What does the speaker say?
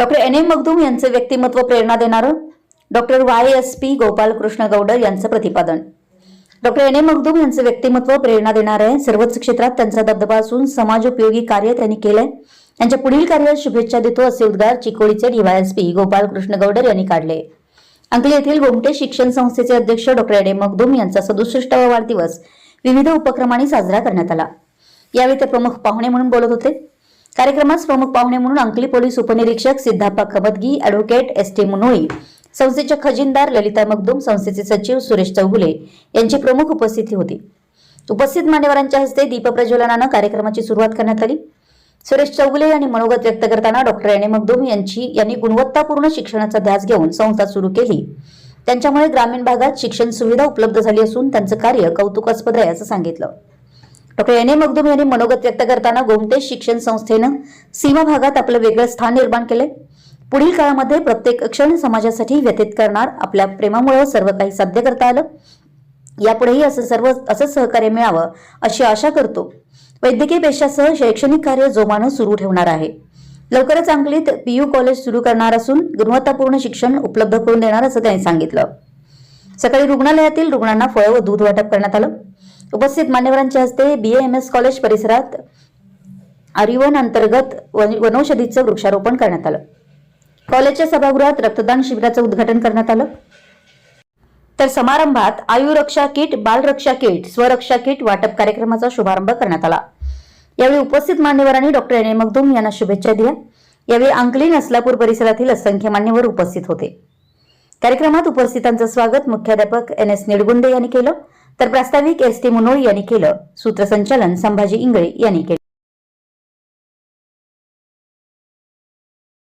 Doctor N M Magdum यांचे व्यक्तिमत्व प्रेरणा देणारं doctor Y S P Gopalkrishna Gowdar यांचं प्रतिपादन. डॉक्टर एन एम मगदूम यांचं व्यक्तिमत्व प्रेरणा देणार आहे. सर्वच क्षेत्रात त्यांचा दबदबा असून समाजोपयोगी कार्य त्यांनी केलंय. त्यांच्या पुढील कार्यात शुभेच्छा देतो असे उद्गार चिकोडीचे डीवायएसपी गोपालकृष्ण गौडर यांनी काढले. अंकली येथील गोमटे शिक्षण संस्थेचे अध्यक्ष डॉक्टर एन एम मगदूम यांचा सदुसष्टावा वाढदिवस विविध उपक्रमांनी साजरा करण्यात आला. यावेळी ते प्रमुख पाहुणे म्हणून बोलत होते. कार्यक्रमास प्रमुख पाहुणे म्हणून अंकली पोलीस उपनिरीक्षक Siddhappa Khabatgi advocate S T Munoli संस्थेचे खजिनदार ललिता मगदूम संस्थेचे सचिव सुरेश चौगुले यांची प्रमुख उपस्थिती होती. उपस्थित मान्यवरांच्या हस्ते दीपप्रज्वलनानं कार्यक्रमाची सुरुवात करण्यात आली. सुरेश चौगुले यांनी मनोगत व्यक्त करताना डॉक्टर एने ए मगदूम यांची यांनी गुणवत्तापूर्ण शिक्षणाचा ध्यास घेऊन संस्था सुरू केली. त्यांच्यामुळे ग्रामीण भागात शिक्षण सुविधा उपलब्ध झाली असून त्यांचं कार्य कौतुकास्पद आहे असं सांगितलं. डॉक्टर एन ए मगदूम यांनी मनोगत व्यक्त करताना गोमटेश शिक्षण संस्थेनं सीमा भागात आपलं वेगळं स्थान निर्माण केले पुढील काळामध्ये प्रत्येक क्षण समाजासाठी व्यतीत करणार आपल्या प्रेमामुळे सर्व काही साध्य करता आलं. यापुढेही असं सर्व असं सहकार्य मिळावं अशी आशा करतो. वैद्यकीय पेशासह शैक्षणिक कार्य जोमानं सुरू ठेवणार आहे. लवकरच अंकलीत पीयू कॉलेज सुरू करणार असून गुणवत्तापूर्ण शिक्षण उपलब्ध करून देणार असं त्यांनी सांगितलं. सकाळी रुग्णालयातील रुग्णांना फळं व दूध वाटप करण्यात आलं. उपस्थित मान्यवरांच्या हस्ते बी एम एस कॉलेज परिसरात आरिवन अंतर्गत वनौषधीचं वृक्षारोपण करण्यात आलं. कॉलेजच्या सभागृहात रक्तदान शिबिराचं उद्घाटन करण्यात आलं. तर समारंभात आयुरक्षा किट बालरक्षा किट स्वरक्षा किट वाटप कार्यक्रमाचा शुभारंभ करण्यात आला. यावेळी उपस्थित मान्यवरांनी डॉक्टर एन. ए. यांना शुभेच्छा दिल्या. यावेळी अंकली नसलापूर परिसरातील असंख्य मान्यवर उपस्थित होते. कार्यक्रमात उपस्थितांचं स्वागत मुख्याध्यापक एन. एस. निडगुंडे यांनी केलं. तर प्रास्ताविक एस टी मुनोळी यांनी केलं. सूत्रसंचालन संभाजी इंगळे यांनी केलं.